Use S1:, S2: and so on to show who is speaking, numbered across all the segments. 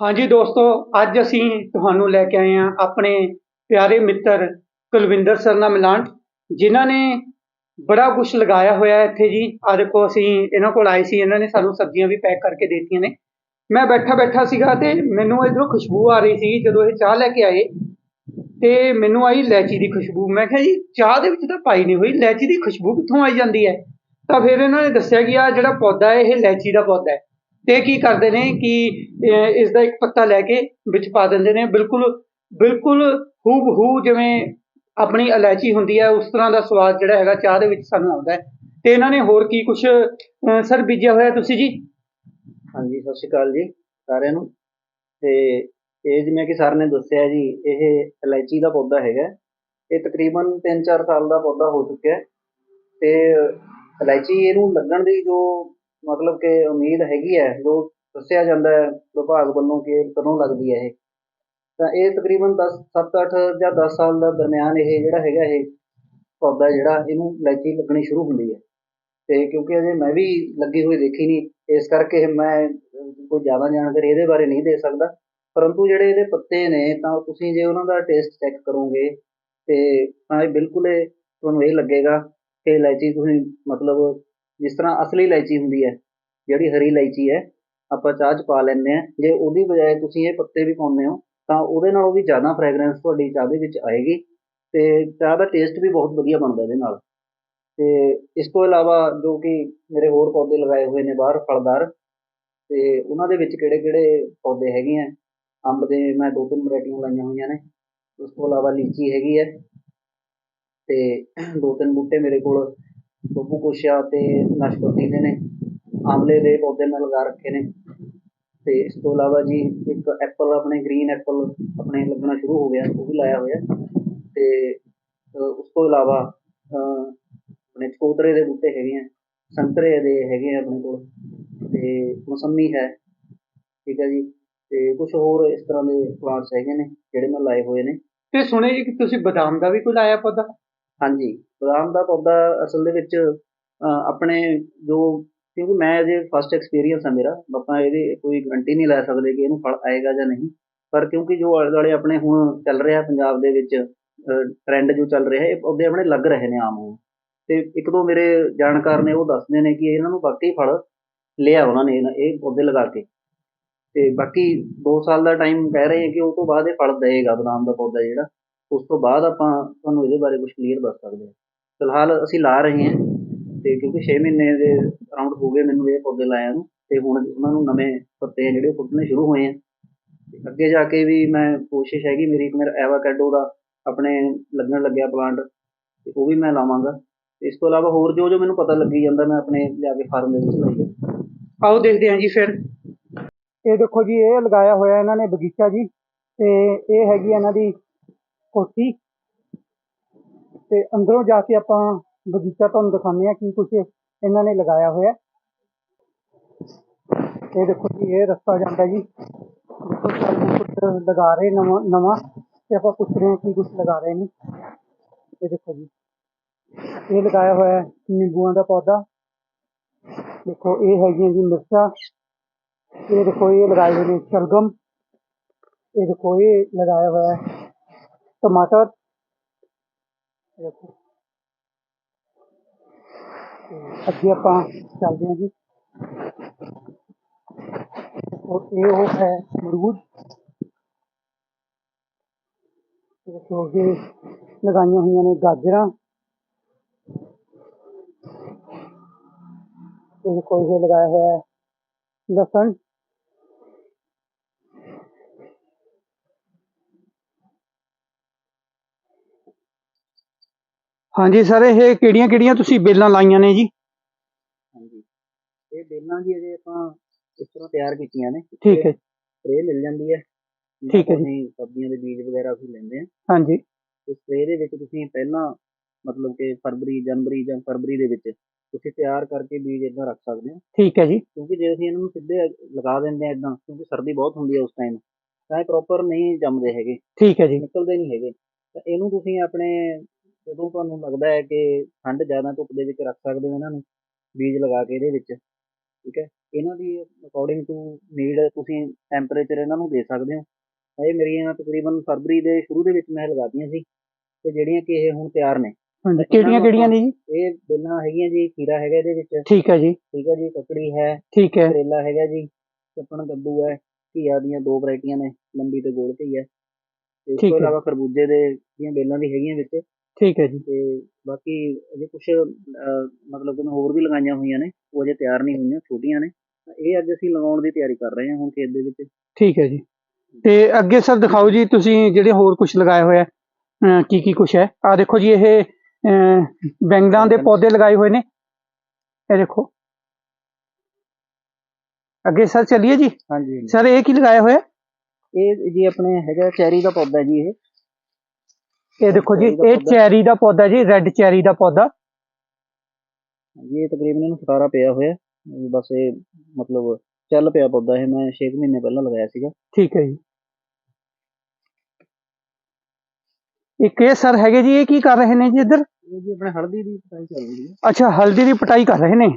S1: ਹਾਂਜੀ ਦੋਸਤੋ, ਅੱਜ ਅਸੀਂ ਤੁਹਾਨੂੰ ਲੈ ਕੇ ਆਏ ਹਾਂ ਆਪਣੇ ਪਿਆਰੇ ਮਿੱਤਰ ਕੁਲਵਿੰਦਰ ਸਰਨਾ ਮਿਲਾਂਟ ਮਿਲਾਨ ਜਿਨ੍ਹਾਂ ਨੇ ਬੜਾ ਕੁਝ ਲਗਾਇਆ ਹੋਇਆ ਇੱਥੇ ਜੀ। ਆ ਦੇਖੋ, ਅਸੀਂ ਇਹਨਾਂ ਕੋਲ ਆਏ ਸੀ, ਇਹਨਾਂ ਨੇ ਸਾਨੂੰ ਸਬਜ਼ੀਆਂ ਵੀ ਪੈਕ ਕਰਕੇ ਦੇ ਦਿੱਤੀਆਂ ਨੇ। ਮੈਂ ਬੈਠਾ ਬੈਠਾ ਸੀਗਾ ਤੇ ਮੈਨੂੰ ਇਧਰੋਂ ਖੁਸ਼ਬੂ ਆ ਰਹੀ ਸੀ, ਜਦੋਂ ਇਹ ਚਾਹ ਲੈ ਕੇ ਆਏ, ਤੇ ਮੈਨੂੰ ਆਈ ਲੈਚੀ ਦੀ ਖੁਸ਼ਬੂ। ਮੈਂ ਕਿਹਾ ਜੀ, ਚਾਹ ਦੇ ਵਿੱਚ ਤਾਂ ਪਾਈ ਨਹੀਂ ਹੋਈ, ਲੈਚੀ ਦੀ ਖੁਸ਼ਬੂ ਕਿੱਥੋਂ ਆਈ ਜਾਂਦੀ ਹੈ? ਤਾਂ ਫਿਰ ਇਹਨਾਂ ਨੇ ਦੱਸਿਆ ਕਿ ਆ ਜਿਹੜਾ ਪੌਦਾ ਹੈ, ਇਹ ਲੈਚੀ ਦਾ ਪੌਦਾ ਹੈ। ਤੇ ਕੀ ਕਰਦੇ ਨੇ ਕਿ ਅਹ, ਇਸ ਦਾ ਇੱਕ ਪੱਤਾ ਲੈ ਕੇ ਵਿੱਚ ਪਾ ਦਿੰਦੇ ਨੇ। ਬਿਲਕੁਲ ਬਿਲਕੁਲ ਹੂ ਹੂ ਜਿਵੇਂ ਆਪਣੀ ਇਲਾਇਚੀ ਹੁੰਦੀ ਹੈ ਉਸ ਤਰ੍ਹਾਂ ਦਾ ਸਵਾਦ ਜਿਹੜਾ ਹੈਗਾ ਚਾਹ ਦੇ ਵਿੱਚ ਸਾਨੂੰ ਆਉਂਦਾ ਹੈ। ਤੇ ਇਹਨਾਂ ਨੇ ਹੋਰ ਕੀ ਕੁਝ ਸਰ ਬੀਜਿਆ ਹੋਇਆ ਤੁਸੀਂ ਜੀ?
S2: ਹਾਂਜੀ ਸਤਿ ਸ਼੍ਰੀ ਅਕਾਲ ਜੀ ਸਾਰਿਆਂ ਨੂੰ। ਤੇ ਇਹ ਜਿਵੇਂ ਕਿ ਸਰ ਨੇ ਦੱਸਿਆ ਜੀ ਇਹ ਇਲਾਇਚੀ ਦਾ ਪੌਦਾ ਹੈਗਾ। ਇਹ ਤਕਰੀਬਨ 3-4 ਸਾਲ ਦਾ ਪੌਦਾ ਹੋ ਚੁੱਕਿਆ ਹੈ। ਤੇ ਇਲਾਇਚੀ ਇਹਨੂੰ ਲੱਗਣ ਦੀ ਜੋ ਮਤਲਬ ਕਿ ਉਮੀਦ ਹੈਗੀ ਹੈ, ਜੋ ਦੱਸਿਆ ਜਾਂਦਾ ਹੈ ਵਿਭਾਗ ਵੱਲੋਂ ਕਿ ਕਦੋਂ ਲੱਗਦੀ ਹੈ ਇਹ। ਤਾਂ ਇਹ ਤਕਰੀਬਨ 10 7-8 ਜਾਂ 10 ਸਾਲ ਦਾ ਦਰਮਿਆਨ ਇਹ ਜਿਹੜਾ ਹੈਗਾ ਇਹ ਪੌਦਾ ਜਿਹੜਾ ਇਹਨੂੰ ਇਲਾਇਚੀ ਲੱਗਣੀ ਸ਼ੁਰੂ ਹੁੰਦੀ ਹੈ। ਤੇ ਕਿਉਂਕਿ ਅਜੇ ਮੈਂ ਵੀ ਲੱਗੀ ਹੋਈ ਦੇਖੀ ਨਹੀਂ, ਇਸ ਕਰਕੇ ਮੈਂ ਕੋਈ ਜ਼ਿਆਦਾ ਜਾਣਕਾਰੀ ਇਹਦੇ ਬਾਰੇ ਨਹੀਂ ਦੇ ਸਕਦਾ। ਪਰੰਤੂ ਜਿਹੜੇ ਇਹਦੇ ਪੱਤੇ ਨੇ, ਤਾਂ ਤੁਸੀਂ ਜੇ ਉਹਨਾਂ ਦਾ ਟੇਸਟ ਚੈੱਕ ਕਰੋਗੇ, ਤੇ ਤਾਂ ਇਹ ਬਿਲਕੁਲ ਇਹ ਤੁਹਾਨੂੰ ਇਹ ਲੱਗੇਗਾ ਕਿ ਇਲਾਇਚੀ ਤੁਸੀਂ ਮਤਲਬ ਜਿਸ ਤਰ੍ਹਾਂ ਅਸਲੀ ਇਲਾਇਚੀ ਹੁੰਦੀ ਹੈ, ਜਿਹੜੀ ਹਰੀ ਇਲਾਇਚੀ ਹੈ, ਆਪਾਂ ਚਾਹ 'ਚ ਪਾ ਲੈਂਦੇ ਆ ਜੇ ਉਹਦੀ ਬਜਾਏ ਤੁਸੀਂ ਇਹ ਪੱਤੇ ਵੀ ਪਾਉਂਦੇ ਹੋ, ਤਾਂ ਉਹਦੇ ਨਾਲੋਂ ਵੀ ਜ਼ਿਆਦਾ ਫ੍ਰੈਗਰੈਂਸ ਤੁਹਾਡੀ ਚਾਹ ਦੇ ਵਿੱਚ ਆਏਗੀ ਤੇ ਚਾਹ ਦਾ ਟੇਸਟ ਵੀ ਬਹੁਤ ਵਧੀਆ ਬਣਦਾ ਇਹਦੇ ਨਾਲ। ਤੇ ਇਸ ਤੋਂ ਇਲਾਵਾ ਜੋ ਕਿ ਮੇਰੇ ਹੋਰ ਪੌਦੇ ਲਗਾਏ ਹੋਏ ਨੇ ਬਾਹਰ, ਫਲਦਾਰ, ਤੇ ਉਹਨਾਂ ਦੇ ਵਿੱਚ ਕਿਹੜੇ ਕਿਹੜੇ ਪੌਦੇ ਹੈਗੇ ਆ? ਅੰਬ ਦੇ ਮੈਂ ਦੋ ਤਿੰਨ ਵੈਰਾਈਟੀਆਂ ਲਾਈਆਂ ਹੋਈਆਂ ਨੇ। ਉਸ ਤੋਂ ਇਲਾਵਾ ਲੀਚੀ ਹੈਗੀ ਹੈ ਤੇ ਦੋ ਤਿੰਨ ਬੂਟੇ ਮੇਰੇ ਕੋਲ ਬੱਬੂ ਕੋਸ਼ਾ ਤੇ ਨਾਸ਼ਪਤੀ ਦੇ ਨੇ ਆਮਲੇ ਦੇ ਪੌਦੇ ਮੈਂ ਲਗਾ ਰੱਖੇ ਨੇ। ਤੇ ਇਸ ਤੋਂ ਇਲਾਵਾ ਜੀ ਇੱਕ ਐਪਲ ਆਪਣੇ ਗ੍ਰੀਨ ਐਪਲ ਆਪਣੇ ਲੱਗਣਾ ਸ਼ੁਰੂ ਹੋ ਗਿਆ ਉਹ ਵੀ ਲਾਇਆ ਹੋਇਆ। ਤੇ ਉਸ ਤੋਂ ਇਲਾਵਾ ਅ, ਆਪਣੇ ਚਕੋਤਰੇ ਦੇ ਬੂਟੇ ਹੈਗੇ ਆ ਸੰਤਰੇ ਦੇ ਹੈਗੇ ਆ ਆਪਣੇ ਕੋਲ। ਤੇ ਮੌਸੰਮੀ ਹੈ ਠੀਕ ਹੈ ਜੀ। ਤੇ ਕੁਛ ਹੋਰ ਇਸ ਤਰ੍ਹਾਂ ਦੇ ਪਲਾਂਟਸ ਹੈਗੇ ਨੇ ਜਿਹੜੇ ਮੈਂ ਲਾਏ ਹੋਏ ਨੇ।
S1: ਤੇ ਸੁਣਿਆ ਜੀ ਕਿ ਤੁਸੀਂ ਬਦਾਮ ਦਾ ਵੀ ਕੋਈ ਲਾਇਆ ਪੌਦਾ?
S2: ਹਾਂਜੀ। ਬਦਾਮ ਦਾ ਪੌਦਾ ਅਸਲ ਦੇ ਵਿੱਚ ਆਪਣੇ ਜੋ, ਕਿਉਂਕਿ ਮੈਂ ਅਜੇ ਫਸਟ ਐਕਸਪੀਰੀਅੰਸ ਆ ਮੇਰਾ, ਆਪਾਂ ਇਹਦੇ ਕੋਈ ਗਰੰਟੀ ਨਹੀਂ ਲੈ ਸਕਦੇ ਕਿ ਇਹਨੂੰ ਫਲ ਆਏਗਾ ਜਾਂ ਨਹੀਂ। ਪਰ ਕਿਉਂਕਿ ਜੋ ਆਲੇ ਦੁਆਲੇ ਆਪਣੇ ਹੁਣ ਚੱਲ ਰਿਹਾ ਪੰਜਾਬ ਦੇ ਵਿੱਚ ਟ੍ਰੈਂਡ ਜੋ ਚੱਲ ਰਿਹਾ, ਇਹ ਪੌਦੇ ਆਪਣੇ ਲੱਗ ਰਹੇ ਨੇ ਆਮ ਹੁਣ। ਤੇ ਇੱਕ ਦੋ ਮੇਰੇ ਜਾਣਕਾਰ ਨੇ ਉਹ ਦੱਸਦੇ ਨੇ ਕਿ ਇਹਨਾਂ ਨੂੰ ਵਾਕਈ ਫਲ ਲਿਆ ਉਹਨਾਂ ਨੇ ਇਹਨਾਂ- ਇਹ ਪੌਦੇ ਲਗਾ ਕੇ। ਤੇ ਬਾਕੀ 2 ਸਾਲ ਦਾ ਟਾਈਮ ਕਹਿ ਰਹੇ ਆ ਕਿ ਉਹ ਤੋਂ ਬਾਅਦ ਇਹ ਫਲ ਦੇਗਾ ਬਦਾਮ ਦਾ ਪੌਦਾ ਜਿਹੜਾ। ਉਸ ਤੋਂ ਬਾਅਦ ਆਪਾਂ ਤੁਹਾਨੂੰ ਇਹਦੇ ਬਾਰੇ ਕੁਝ ਕਲੀਅਰ ਦੱਸ ਸਕਦੇ ਹਾਂ। ਫਿਲਹਾਲ ਅਸੀਂ ਲਾ ਰਹੇ ਹਾਂ ਤੇ ਕਿਉਂਕਿ 6 ਮਹੀਨੇ ਦੇ ਅਰਾਊਂਡ ਹੋ ਗਏ ਮੈਨੂੰ ਇਹ ਪੌਦੇ ਲਾਇਆ ਨੂੰ ਤੇ ਹੁਣ ਉਹਨਾਂ ਨੂੰ ਨਵੇਂ ਪੱਤੇ ਆ ਜਿਹੜੇ ਉਹ ਫੁੱਟਣੇ ਸ਼ੁਰੂ ਹੋਏ ਆ। ਤੇ ਅੱਗੇ ਜਾ ਕੇ ਵੀ ਮੈਂ ਕੋਸ਼ਿਸ਼ ਹੈਗੀ ਮੇਰੀ ਇੱਕ ਮੇਰਾ ਐਵਾਕੈਡੋ ਦਾ ਆਪਣੇ ਲੱਗਣ ਲੱਗਿਆ ਪਲਾਂਟ ਤੇ ਉਹ ਵੀ ਮੈਂ ਲਾਵਾਂਗਾ। ਇਸ ਤੋਂ ਇਲਾਵਾ ਹੋਰ ਜੋ ਜੋ ਮੈਨੂੰ ਪਤਾ ਲੱਗੀ ਜਾਂਦਾ ਮੈਂ ਆਪਣੇ ਲਿਆ ਕੇ ਫਾਰਮ ਦੇ ਵਿੱਚ ਲਾਈ ਜਾਂਦਾ
S1: ਆਓ ਦੇਖਦੇ ਹਾਂ ਜੀ ਫਿਰ। ਇਹ ਦੇਖੋ ਜੀ, ਇਹ ਲਗਾਇਆ ਹੋਇਆ ਇਹਨਾਂ ਨੇ ਬਗੀਚਾ ਜੀ ਤੇ ਇਹ ਹੈਗੀ ਇਹਨਾਂ ਦੀ ਕੋਠੀ ਤੇ ਅੰਦਰੋਂ ਜਾ ਕੇ ਆਪਾਂ ਬਗੀਚਾ ਤੁਹਾਨੂੰ ਦਿਖਾਉਂਦੇ ਆ ਕੀ ਕੁਝ ਇਹਨਾਂ ਨੇ ਲਗਾਇਆ ਹੋਇਆ ਇਹ ਦੇਖੋ ਜੀ, ਇਹ ਰਸਤਾ ਜਾਂਦਾ ਜੀ। ਦੇਖੋ ਸਾਨੂੰ ਕੁਝ ਲਗਾ ਰਹੇ ਨਵਾਂ ਨਵਾਂ ਤੇ ਆਪਾਂ ਪੁੱਛ ਰਹੇ ਹਾਂ ਕੀ ਕੁਝ ਲਗਾ ਰਹੇ ਨੇ। ਇਹ ਦੇਖੋ ਜੀ, ਇਹ ਲਗਾਇਆ ਹੋਇਆ ਹੈ ਨਿੰਬੂਆਂ ਦਾ ਪੌਦਾ। ਦੇਖੋ, ਇਹ ਹੈਗੀਆਂ ਜੀ ਮਿਰਚਾਂ। ਇਹ ਦੇਖੋ, ਇਹ ਲਗਾਏ ਹੋਏ ਨੇ ਸ਼ਲਗਮ। ਇਹ ਦੇਖੋ, ਇਹ ਲਗਾਇਆ ਹੋਇਆ ਹੈ ਟਮਾਟਰ ਇਹ ਦੇਖੋ ਤੇ ਅੱਗੇ ਆਪਾਂ ਚੱਲਦੇ ਹਾਂ ਜੀ ਔਰ ਇਹ ਉਹ ਹੈ ਅਮਰੂਦ ਇਹ ਦੇਖੋ ਅੱਗੇ ਲਗਾਈਆਂ ਹੋਈਆਂ ਨੇ ਗਾਜਰਾਂ ਇਹ ਦੇਖੋ ਇਹ ਲਗਾਇਆ ਹੋਇਆ ਹੈ ਲਸਣ ਹਾਂਜੀ ਸਰ ਇਹ ਕਿਹੜੀਆਂ ਕਿਹੜੀਆਂ ਤੁਸੀਂ ਬੇਲਾਂ ਲਾਈਆਂ ਨੇ ਜੀ?
S2: ਹਾਂਜੀ। ਇਹ ਬੇਲਾਂ ਜੀ ਅਜੇ ਆਪਾਂ ਇਸ ਤਰ੍ਹਾਂ ਤਿਆਰ ਕੀਤੀਆਂ ਨੇ।
S1: ਠੀਕ ਹੈ
S2: ਸਪਰੇਅ ਮਿਲ ਜਾਂਦੀ ਹੈ।
S1: ਠੀਕ ਹੈ ਜੀ।
S2: ਅਸੀਂ ਸਬਜ਼ੀਆਂ ਦੇ ਬੀਜ ਵਗੈਰਾ ਅਸੀਂ ਲੈਂਦੇ ਹਾਂ।
S1: ਹਾਂਜੀ।
S2: ਤੇ ਸਪਰੇਅ ਦੇ ਵਿੱਚ ਤੁਸੀਂ ਪਹਿਲਾਂ ਮਤਲਬ ਕਿ ਫਰਵਰੀ ਜਨਵਰੀ ਜਾਂ ਫਰਵਰੀ ਦੇ ਵਿੱਚ ਤੁਸੀਂ ਤਿਆਰ ਕਰਕੇ ਬੀਜ ਇਦਾਂ ਰੱਖ ਸਕਦੇ ਹੋ।
S1: ਠੀਕ ਹੈ ਜੀ।
S2: ਕਿਉਂਕਿ ਜੇ ਅਸੀਂ ਇਹਨਾਂ ਨੂੰ ਸਿੱਧੇ ਲਗਾ ਦਿੰਦੇ ਆ ਇਦਾਂ ਕਿਉਂਕਿ ਸਰਦੀ ਬਹੁਤ ਹੁੰਦੀ ਹੈ ਉਸ ਟਾਈਮ ਤਾਂ ਇਹ ਪ੍ਰੋਪਰ ਨਹੀਂ ਜੰਮਦੇ ਹੈਗੇ।
S1: ਠੀਕ ਹੈ ਜੀ।
S2: ਨਿਕਲਦੇ ਨਹੀਂ ਹੈਗੇ। ਤਾਂ ਇਹਨੂੰ ਤੁਸੀਂ ਆਪਣੇ ਜਦੋਂ ਤੁਹਾਨੂੰ ਲੱਗਦਾ ਹੈ ਕਿ ਠੰਡ ਜ਼ਿਆਦਾ ਧੁੱਪ ਦੇ ਵਿੱਚ ਰੱਖ ਸਕਦੇ ਹੋ ਇਹਨਾਂ ਨੂੰ ਬੀਜ ਲਗਾ ਕੇ ਇਹਦੇ ਵਿੱਚ ਠੀਕ ਹੈ? ਇਹਨਾਂ ਦੀ ਅਕੋਰਡਿੰਗ ਟੂ ਨੀਡ ਤੁਸੀਂ ਟੈਂਪਰੇਚਰ ਇਹਨਾਂ ਨੂੰ ਦੇ ਸਕਦੇ ਹੋ। ਇਹ ਮੇਰੀਆਂ ਤਕਰੀਬਨ ਫਰਵਰੀ ਦੇ ਸ਼ੁਰੂ ਦੇ ਵਿੱਚ ਮੈਂ ਲਗਾਤੀਆਂ ਸੀ ਤੇ ਜਿਹੜੀਆਂ ਕਿ ਇਹ ਹੁਣ ਤਿਆਰ ਨੇ।
S1: ਹਾਂਜੀ ਕਿਹੜੀਆਂ ਕਿਹੜੀਆਂ ਨੇ ਜੀ?
S2: ਇਹ ਬੇਲਾਂ ਹੈਗੀਆਂ ਜੀ ਖੀਰਾ ਹੈਗਾ ਇਹਦੇ ਵਿੱਚ।
S1: ਠੀਕ ਹੈ ਜੀ।
S2: ਠੀਕ ਹੈ ਜੀ ਕੱਕੜੀ ਹੈ
S1: ਠੀਕ ਹੈ।
S2: ਕਰੇਲਾ ਹੈਗਾ ਜੀ ਚੱਪਣ ਕੱਦੂ ਹੈ ਘੀਆ ਦੀਆਂ ਦੋ ਵੈਰਾਈਟੀਆਂ ਨੇ ਲੰਬੀ ਤੇ ਗੋਲ ਘੀ ਹੈ। ਤੇ ਇਸ ਤੋਂ। ਇਲਾਵਾ ਖਰਬੂਜੇ ਦੇ ਦੀਆਂ ਬੇਲਾਂ ਵੀ ਹੈਗੀਆਂ ਵਿੱਚ।
S1: ਠੀਕ ਹੈ ਜੀ।
S2: ਤੇ ਬਾਕੀ ਅਜੇ ਕੁਝ ਮਤਲਬ ਕਿ ਮੈਂ ਹੋਰ ਵੀ ਲਗਾਈਆਂ ਹੋਈਆਂ ਨੇ ਉਹ ਅਜੇ ਤਿਆਰ ਨਹੀਂ ਹੋਈਆਂ ਛੋਟੀਆਂ ਨੇ। ਤਾਂ ਇਹ ਅੱਜ ਅਸੀਂ ਲਗਾਉਣ ਦੀ ਤਿਆਰੀ ਕਰ ਰਹੇ ਹਾਂ ਹੁਣ ਖੇਤ ਦੇ ਵਿੱਚ।
S1: ਠੀਕ ਹੈ ਜੀ। ਤੇ ਅੱਗੇ ਸਰ ਦਿਖਾਓ ਜੀ ਤੁਸੀਂ ਜਿਹੜੇ ਹੋਰ ਕੁਝ ਲਗਾਇਆ ਹੋਇਆ ਹੈ ਕੀ ਕੀ ਕੁਝ ਹੈ? ਆ ਦੇਖੋ ਜੀ ਇਹ ਬੈਂਗਣਾਂ ਦੇ ਪੌਦੇ ਲਗਾਏ ਹੋਏ ਨੇ। ਇਹ ਦੇਖੋ। ਅੱਗੇ ਸਰ ਚੱਲੀਏ ਜੀ?
S2: ਹਾਂਜੀ।
S1: ਸਰ ਇਹ ਕੀ ਲਗਾਇਆ ਹੋਇਆ?
S2: ਇਹ ਜੀ ਆਪਣੇ ਹੈਗਾ ਚੈਰੀ ਦਾ ਪੌਦਾ ਜੀ ਇਹ।
S1: ਇਹ ਦੇਖੋ ਜੀ
S2: ਚੈਰੀ ਦਾ
S1: ਇਹ
S2: ਪੌਦਾ।
S1: ਚੈਰੀ ਦਾ ਪੌਦਾ ਜੀ ਰੈੱਡ ਚੈਰੀ ਦਾ ਪੌਦਾ
S2: ਹਾਂਜੀ, ਇਹ ਤਕਰੀਬਨ ਇਹਨੂੰ ਫਟਾਰਾ ਪਿਆ ਹੋਇਆ ਇਹ ਬਸ ਇਹ ਮਤਲਬ ਚੱਲ ਪਿਆ ਪੌਦਾ ਇਹ ਮੈਂ 6 ਮਹੀਨੇ ਪਹਿਲਾਂ ਲਗਾਇਆ ਸੀਗਾ
S1: ਠੀਕ ਹੈ ਜੀ ਇੱਕ ਇਹ ਸਰ ਹੈਗੇ ਜੀ ਇਹ ਕੀ ਕਰ ਰਹੇ ਨੇ ਜੀ ਇੱਧਰ
S2: ਇਹ ਜੀ ਆਪਣੇ ਹਲਦੀ ਦੀ ਕਟਾਈ ਚੱਲ ਰਹੀ ਹੈ
S1: ਅੱਛਾ ਹਲਦੀ ਦੀ ਪਟਾਈ ਕਰ ਰਹੇ ਨੇ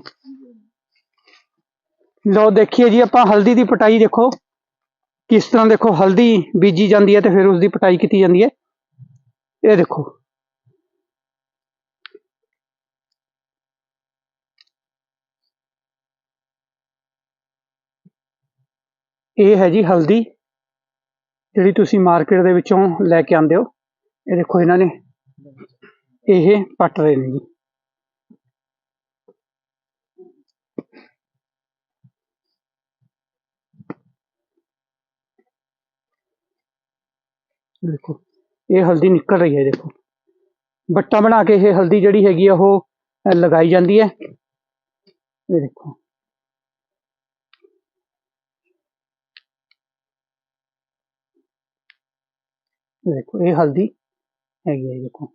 S1: ਲਓ ਦੇਖੀਏ ਜੀ ਆਪਾਂ ਹਲਦੀ ਦੀ ਪਟਾਈ ਦੇਖੋ ਕਿਸ ਤਰ੍ਹਾਂ ਦੇਖੋ ਹਲਦੀ ਬੀਜੀ ਜਾਂਦੀ ਹੈ ਤੇ ਫਿਰ ਉਸ ਦੀ ਪਟਾਈ ਕੀਤੀ ਜਾਂਦੀ ਹੈ ਇਹ ਦੇਖੋ। ਇਹ ਹੈ ਜੀ ਹਲਦੀ, ਜਿਹੜੀ ਤੁਸੀਂ ਮਾਰਕੀਟ ਦੇ ਵਿੱਚੋਂ ਲੈ ਕੇ ਆਉਂਦੇ ਹੋ। ਇਹ ਦੇਖੋ ਇਹਨਾਂ ਨੇ, ਇਹ ਪੱਟ ਰਹੇ ਨੇ ਜੀ। ਦੇਖੋ। ਇਹ ਹਲਦੀ ਨਿਕਲ ਰਹੀ ਹੈ ਦੇਖੋ ਬੱਟਾ ਬਣਾ ਕੇ ਇਹ ਹਲਦੀ ਜਿਹੜੀ ਹੈਗੀ ਆ ਉਹ ਅ, ਲਗਾਈ ਜਾਂਦੀ ਹੈ ਇਹ ਦੇਖੋ ਇਹ ਦੇਖੋ ਇਹ ਹਲਦੀ ਹੈਗੀ ਹੈ ਇਹ ਦੇਖੋ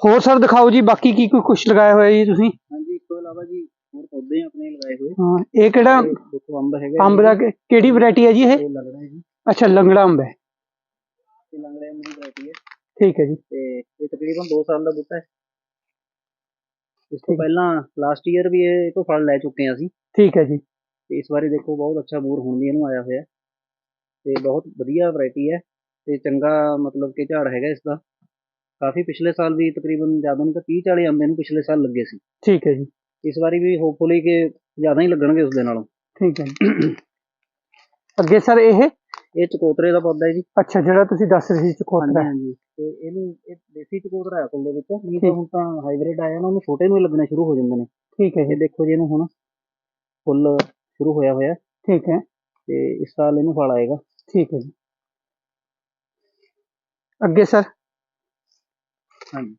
S1: ਹੋਰ ਸਰ ਦਿਖਾਓ ਜੀ ਬਾਕੀ ਕੀ ਕੋਈ ਕੁਛ ਲਗਾਇਆ ਹੋਇਆ ਜੀ ਤੁਸੀਂ
S2: ਹਾਂਜੀ ਇਸ ਤੋਂ ਇਲਾਵਾ ਜੀ ਹੋਰ ਪੌਦੇ ਆਪਣੇ ਲਗਾਏ ਹੋਏ
S1: ਹਾਂ ਇਹ ਕਿਹੜਾ
S2: ਇਹ ਦੇਖੋ ਅੰਬ ਹੈਗਾ
S1: ਅੰਬ ਦਾ ਕਿ- ਕਿਹੜੀ ਵੈਰਾਈਟੀ ਹੈ ਜੀ ਇਹ
S2: ਇਹ ਲੱਗਦਾ ਹੈ ਜੀ
S1: ਅੱਛਾ ਲੰਗੜਾ ਅੰਬ ਹੈ
S2: ਇਹ ਲੰਗੜੇ ਅੰਬ ਦੀ ਵੈਰਾਈਟੀ ਹੈ
S1: ਠੀਕ ਹੈ ਜੀ
S2: ਤੇ ਇਹ ਤਕਰੀਬਨ 2 ਸਾਲ ਦਾ ਬੂਟਾ ਹੈ ਇਸ ਤੋਂ ਪਹਿਲਾਂ ਲਾਸਟ ਈਅਰ ਵੀ ਇਹ ਤੋਂ ਫਲ ਲੈ ਚੁੱਕੇ ਹਾਂ ਅਸੀਂ
S1: ਠੀਕ ਹੈ ਜੀ
S2: ਤੇ ਇਸ ਵਾਰੀ ਦੇਖੋ ਬਹੁਤ ਅੱਛਾ ਬੂਰ ਹੁਣ ਵੀ ਇਹਨੂੰ ਆਇਆ ਹੋਇਆ ਹੈ ਤੇ ਬਹੁਤ ਵਧੀਆ ਵੈਰਾਈਟੀ ਹੈ ਤੇ ਚੰਗਾ ਮਤਲਬ ਕਿ ਝਾੜ ਹੈਗਾ ਇਸ ਦਾ ਕਾਫੀ ਪਿਛਲੇ ਸਾਲ ਵੀ ਤਕਰੀਬਨ ਜ਼ਿਆਦਾ ਨਹੀਂ ਤਾਂ 30 40 ਅੰਬ ਇਹਨੂੰ ਪਿਛਲੇ ਸਾਲ ਲੱਗੇ ਸੀ
S1: ਠੀਕ ਹੈ ਜੀ
S2: ਇਸ ਵਾਰੀ ਵੀ ਹੋਪਫੁਲੀ ਕਿ ਜ਼ਿਆਦਾ ਹੀ ਲੱਗਣਗੇ ਉਸ ਦੇ ਨਾਲੋਂ
S1: ਠੀਕ ਹੈ ਜੀ ਅੱਗੇ ਸਰ ਇਹ
S2: ਇਹ ਚਕੋਤਰੇ ਦਾ ਪੌਦਾ ਹੈ ਜੀ।
S1: ਅੱਛਾ ਜਿਹੜਾ ਤੁਸੀਂ ਦੱਸ ਰਹੇ ਸੀ ਚਕੋਤਰਾ।
S2: ਹਾਂਜੀ ਤੇ ਇਹਨੂੰ ਇਹ ਦੇਸੀ ਚਕੋਤਰਾ ਹੈ ਦੇ ਵਿੱਚ। ਨਹੀਂ ਤਾਂ ਹੁਣ ਤਾਂ ਹਾਈਬ੍ਰਿਡ ਆਇਆ ਨਾ ਉਹਨੂੰ ਛੋਟੇ ਨੂੰ ਹੀ ਲੱਗਣੇ ਸ਼ੁਰੂ ਹੋ ਜਾਂਦੇ ਨੇ।
S1: ਠੀਕ ਹੈ
S2: ਇਹ
S1: ਜੀ
S2: ਦੇਖੋ ਜੀ ਇਹਨੂੰ ਹੁਣ ਫੁੱਲ ਸ਼ੁਰੂ ਹੋਇਆ ਹੋਇਆ।
S1: ਠੀਕ ਹੈ।
S2: ਤੇ ਇਸ ਸਾਲ ਇਹਨੂੰ ਫਲ ਆਏਗਾ।
S1: ਠੀਕ ਹੈ ਜੀ। ਅੱਗੇ ਸਰ?
S2: ਹਾਂਜੀ।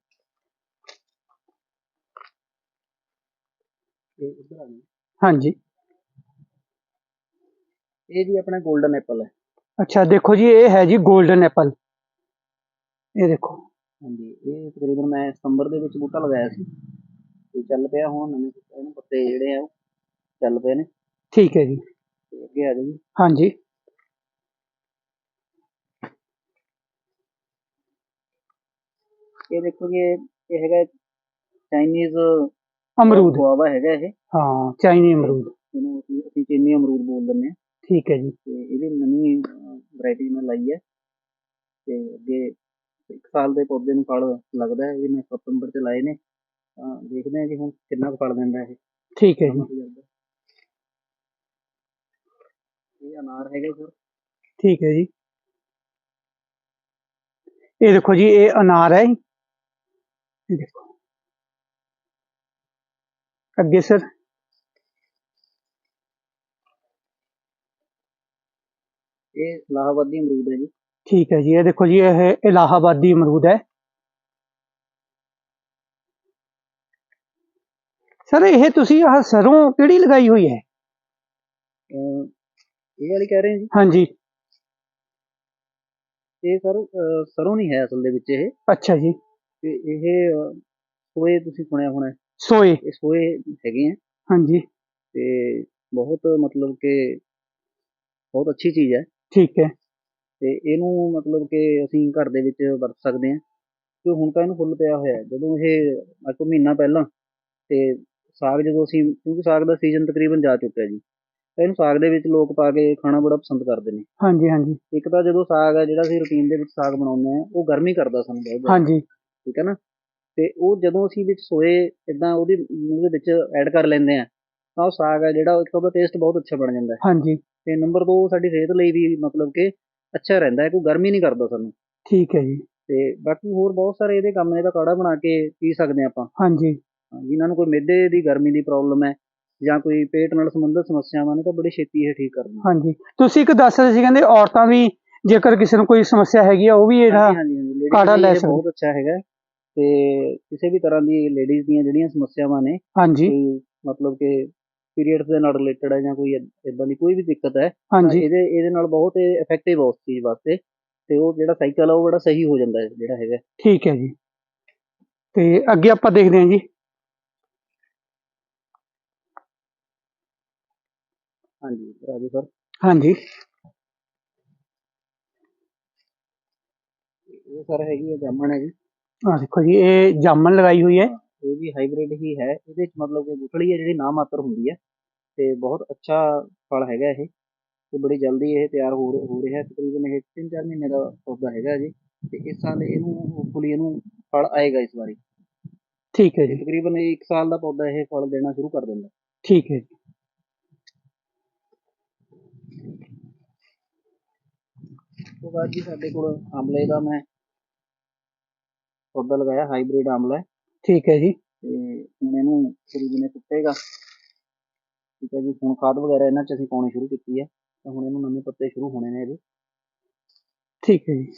S2: ਤੇ ਇੱਧਰ ਆ।
S1: ਹਾਂਜੀ।
S2: ਇਹ ਜੀ ਆਪਣਾ 골ਡਨ ਐਪਲ ਹੈ।
S1: ਅੱਛਾ ਦੇਖੋ ਜੀ ਇਹ ਹੈ ਜੀ 골ਡਨ ਐਪਲ ਇਹ ਦੇਖੋ
S2: ਹਾਂਜੀ ਇਹ ਤਕਰੀਬਨ ਮੈਂ ਸਤੰਬਰ ਦੇ ਵਿੱਚ ਬੂਟਾ ਲਗਾਇਆ ਸੀ ਤੇ ਚੱਲ ਪਿਆ ਹੁਣ ਨਵੇਂ ਇਹਨੂੰ ਪੱਤੇ ਜਿਹੜੇ ਆ ਉਹ ਚੱਲ ਪਏ ਨੇ
S1: ਠੀਕ ਹੈ ਜੀ
S2: ਤੇ ਅੱਗੇ ਆ ਜਾਓ ਜੀ
S1: ਹਾਂਜੀ
S2: ਇਹ ਦੇਖੋ ਜੀ ਇਹ ਇਹ ਹੈਗਾ ਚਾਈਨੀਜ਼
S1: ਅਮਰੂਦ
S2: ਗੁਆਵਾ ਹੈਗਾ ਇਹ
S1: ਹਾਂ ਚਾਈਨੀ ਅਮਰੂਦ
S2: ਇਹਨੂੰ ਅਸੀਂ ਅਸੀਂ ਚੀਨੀ ਅਮਰੂਦ ਬੋਲ ਦਿੰਦੇ ਹਾਂ
S1: ਠੀਕ ਹੈ ਜੀ
S2: ਤੇ ਇਹਦੀ ਨਵੀਂ ਵੈਰਾਈਟੀ ਮੈਂ ਲਾਈ ਹੈ ਤੇ ਅੱਗੇ ਇੱਕ ਸਾਲ ਦੇ ਪੌਦੇ ਨੂੰ ਫਲ ਲੱਗਦਾ ਹੈ ਇਹ ਮੈਂ ਸਤੰਬਰ ਚ ਲਾਏ ਨੇ ਤਾਂ ਦੇਖਦੇ ਹਾਂ ਜੀ ਹੁਣ ਕਿੰਨਾ ਕੁ ਫਲ ਦਿੰਦਾ ਇਹ
S1: ਠੀਕ ਹੈ ਜੀ
S2: ਨਵਾਂ ਤਜਰਬਾ। ਇਹ ਅਨਾਰ ਹੈਗਾ ਸਰ
S1: ਠੀਕ ਹੈ ਜੀ ਇਹ ਦੇਖੋ ਜੀ ਇਹ ਅਨਾਰ ਹੈ ਜੀ। ਇਹ ਦੇਖੋ ਅੱਗੇ ਸਰ
S2: ਇਹ ਇਲਾਹਾਬਾਦੀ ਅਮਰੂਦ ਹੈ ਜੀ।
S1: ਠੀਕ ਹੈ ਜੀ ਇਹ ਦੇਖੋ ਜੀ ਇਹ ਇਲਾਹਾਬਾਦੀ ਅਮਰੂਦ ਹੈ ਸਰ ਇਹ ਤੁਸੀਂ ਆਹ ਸਰੋਂ ਕਿਹੜੀ ਲਗਾਈ ਹੋਈ ਹੈ
S2: ਅਹ ਇਹ ਵਾਲੀ ਕਹਿ ਰਹੇ ਜੀ
S1: ਹਾਂਜੀ
S2: ਇਹ ਸਰ ਸਰੋਂ ਨਹੀਂ ਹੈ ਅਸਲ ਦੇ ਵਿੱਚ ਇਹ
S1: ਅੱਛਾ ਜੀ
S2: ਤੇ ਇਹ ਅਹ, ਸੋਏ ਤੁਸੀਂ ਸੁਣਿਆ ਹੋਣਾ ਹੈ।
S1: ਸੋਏ
S2: ਇਹ ਸੋਏ ਹੈਗੇ ਆ
S1: ਹਾਂਜੀ
S2: ਤੇ ਬਹੁਤ ਮਤਲਬ ਕਿ ਬਹੁਤ ਅੱਛੀ ਚੀਜ਼ ਹੈ
S1: ਠੀਕ ਹੈ।
S2: ਤੇ ਇਹਨੂੰ ਮਤਲਬ ਕਿ ਅਸੀਂ ਘਰ ਦੇ ਵਿੱਚ ਵਰਤ ਸਕਦੇ ਹਾਂ। ਕਿ ਹੁਣ ਤਾਂ ਇਹਨੂੰ ਫੁੱਲ ਪਿਆ ਹੋਇਆ ਹੈ। ਜਦੋਂ ਇਹ ਅੱਜ ਤੋਂ ਮਹੀਨਾ ਪਹਿਲਾਂ ਤੇ ਸਾਗ ਜਦੋਂ ਅਸੀਂ ਕਿਉਂਕਿ ਸਾਗ ਦਾ ਸੀਜ਼ਨ ਤਕਰੀਬਨ ਜਾ ਚੁੱਕਿਆ ਜੀ ਤਾਂ ਇਹਨੂੰ ਸਾਗ ਦੇ ਵਿੱਚ ਲੋਕ ਪਾ ਕੇ ਖਾਣਾ ਬੜਾ ਪਸੰਦ ਕਰਦੇ ਨੇ।
S1: ਹਾਂਜੀ ਹਾਂਜੀ।
S2: ਇੱਕ ਤਾਂ ਜਦੋਂ ਸਾਗ ਹੈ ਜਿਹੜਾ ਅਸੀਂ ਰੂਟੀਨ ਦੇ ਵਿੱਚ ਸਾਗ ਬਣਾਉਂਦੇ ਆ ਉਹ ਗਰਮੀ ਕਰਦਾ ਸਾਨੂੰ ਬਹੁਤ ਜ਼ਿਆਦਾ।
S1: ਹਾਂਜੀ।
S2: ਠੀਕ ਹੈ ਨਾ? ਤੇ ਉਹ ਜਦੋਂ ਅਸੀਂ ਵਿੱਚ ਸੋਏ ਇਦਾਂ ਉਹਦੇ ਉਹਦੇ ਵਿੱਚ ਐਡ ਕਰ ਲੈਂਦੇ ਆ ਉਹ ਸਾਗ ਹੈ ਜਿਹੜਾ ਇੱਕ ਤਾਂ ਉਹਦਾ ਟੇਸਟ ਬਹੁਤ ਅੱਛਾ ਬਣ ਜਾਂਦਾ ਹੈ।
S1: ਹਾਂਜੀ।
S2: ਤੇ ਨੰਬਰ 2 ਸਾਡੀ ਸਿਹਤ ਲਈ ਵੀ ਮਤਲਬ ਕਿ ਅੱਛਾ ਰਹਿੰਦਾ ਹੈ ਕੋਈ ਗਰਮੀ ਨਹੀਂ ਕਰਦਾ ਸਾਨੂੰ।
S1: ਠੀਕ ਹੈ ਜੀ।
S2: ਤੇ ਬਾਕੀ ਹੋਰ ਬਹੁਤ ਸਾਰੇ ਇਹਦੇ ਕੰਮ ਨੇ ਇਹਦਾ ਕਾੜਾ ਬਣਾ ਕੇ ਪੀ ਸਕਦੇ ਹਾਂ ਆਪਾਂ।
S1: ਹਾਂਜੀ।
S2: ਜਿਨ੍ਹਾਂ ਨੂੰ ਕੋਈ ਮਿਹਦੇ ਦੀ ਗਰਮੀ ਦੀ ਪ੍ਰੋਬਲਮ ਹੈ ਜਾਂ ਕੋਈ ਪੇਟ ਨਾਲ ਸੰਬੰਧਿਤ ਸਮੱਸਿਆਵਾਂ ਨੇ ਤਾਂ ਬੜੀ ਛੇਤੀ ਇਹ ਠੀਕ ਕਰਦੇ
S1: ਹਾਂਜੀ। ਤੁਸੀਂ ਇੱਕ ਦੱਸ ਰਹੇ ਸੀ ਕਹਿੰਦੇ ਔਰਤਾਂ ਵੀ ਜੇਕਰ ਕਿਸੇ ਨੂੰ ਕੋਈ ਸਮੱਸਿਆ ਹੈਗੀ ਆ ਉਹ ਵੀ ਇਹਦਾ ਕਾੜਾ ਲੈ ਸਕਦੇ।
S2: ਬਹੁਤ ਅੱਛਾ ਹੈਗਾ ਤੇ ਕਿਸੇ ਵੀ ਤਰ੍ਹਾਂ ਦੀ ਲੇਡੀਜ਼ ਦੀਆਂ ਜਿਹੜੀਆਂ ਸਮੱਸਿਆਵਾਂ ਨੇ
S1: ਹਾਂਜੀ।
S2: ਮਤਲਬ ਕਿ ਪੀਰੀਅਡਸ ਦੇ ਨਾਲ ਰਿਲੇਟਡ ਹੈ ਜਾਂ ਕੋਈ ਇਦਾਂ ਦੀ ਕੋਈ ਵੀ ਦਿੱਕਤ ਹੈ
S1: ਹਾਂਜੀ।
S2: ਇਹਦੇ ਇਹਦੇ ਨਾਲ ਬਹੁਤ ਇਫੈਕਟਿਵ ਉਸ ਚੀਜ਼ ਵਾਸਤੇ ਤੇ ਉਹ ਜਿਹੜਾ ਸਾਈਕਲ ਆ ਉਹ ਬੜਾ ਸਹੀ ਹੋ ਜਾਂਦਾ ਹੈ ਜਿਹੜਾ ਹੈਗਾ।
S1: ਠੀਕ ਹੈ ਜੀ। ਤੇ ਅੱਗੇ ਆਪਾਂ ਦੇਖਦੇ ਹਾਂ ਜੀ।
S2: ਹਾਂਜੀ ਰਾਜੂ ਸਰ
S1: ਹਾਂਜੀ।
S2: ਇਹ ਸਰ ਹੈਗੀ ਹੈ ਜਾਮਣ ਹੈ ਜੀ।
S1: ਆ ਦੇਖੋ ਜੀ ਇਹ ਜਾਮਨ ਲਗਾਈ ਹੋਈ ਹੈ।
S2: ਇਹ ਵੀ ਹਾਈਬ੍ਰਿਡ ਹੀ ਹੈ। ਇਹਦੇ ਚ ਮਤਲਬ ਕਿ ਗੁਠਲੀ ਹੈ ਜਿਹੜੀ ਨਾ ਮਾਤਰ ਹੁੰਦੀ ਹੈ ਤੇ ਬਹੁਤ ਅੱਛਾ ਫਲ ਹੈਗਾ ਇਹ ਤੇ ਬੜੀ ਜਲਦੀ ਇਹ ਤਿਆਰ ਹੋ ਹੋ ਰਿਹਾ ਤਕਰੀਬਨ ਇਹ 3-4 ਮਹੀਨੇ ਦਾ ਪੌਦਾ ਹੈਗਾ ਜੀ ਤੇ ਇਸ ਸਾਲ ਇਹਨੂੰ ਹੋਪਫੁਲੀ ਇਹਨੂੰ ਫਲ ਆਏਗਾ ਇਸ ਵਾਰੀ।
S1: ਠੀਕ ਹੈ ਜੀ।
S2: ਤਕਰੀਬਨ 1 ਸਾਲ ਦਾ ਪੌਦਾ ਇਹ ਫਲ ਦੇਣਾ ਸ਼ੁਰੂ ਕਰ ਦਿੰਦਾ।
S1: ਠੀਕ ਹੈ ਜੀ।
S2: ਤੋਂ ਬਾਅਦ ਜੀ ਸਾਡੇ ਕੋਲ ਆਮਲੇ ਦਾ ਮੈਂ ਪੌਦਾ ਲਗਾਇਆ ਹਾਈਬ੍ਰਿਡ ਆਮਲਾ ਹੈ।
S1: ਠੀਕ ਹੈ ਜੀ।
S2: ਤੇ ਹੁਣ ਇਹਨੂੰ ਤਕਰੀਬਨ ਇਹ ਟੁੱਟੇਗਾ ਠੀਕ ਹੈ ਜੀ ਹੁਣ ਖਾਦ ਵਗੈਰਾ ਇਹਨਾਂ 'ਚ ਅਸੀਂ ਪਾਉਣੀ ਸ਼ੁਰੂ ਕੀਤੀ ਹੈ। ਤਾਂ ਹੁਣ ਇਹਨੂੰ ਨਵੇਂ ਪੱਤੇ ਸ਼ੁਰੂ ਹੋਣੇ ਨੇ ਇਹਦੇ।
S1: ਠੀਕ ਹੈ ਜੀ।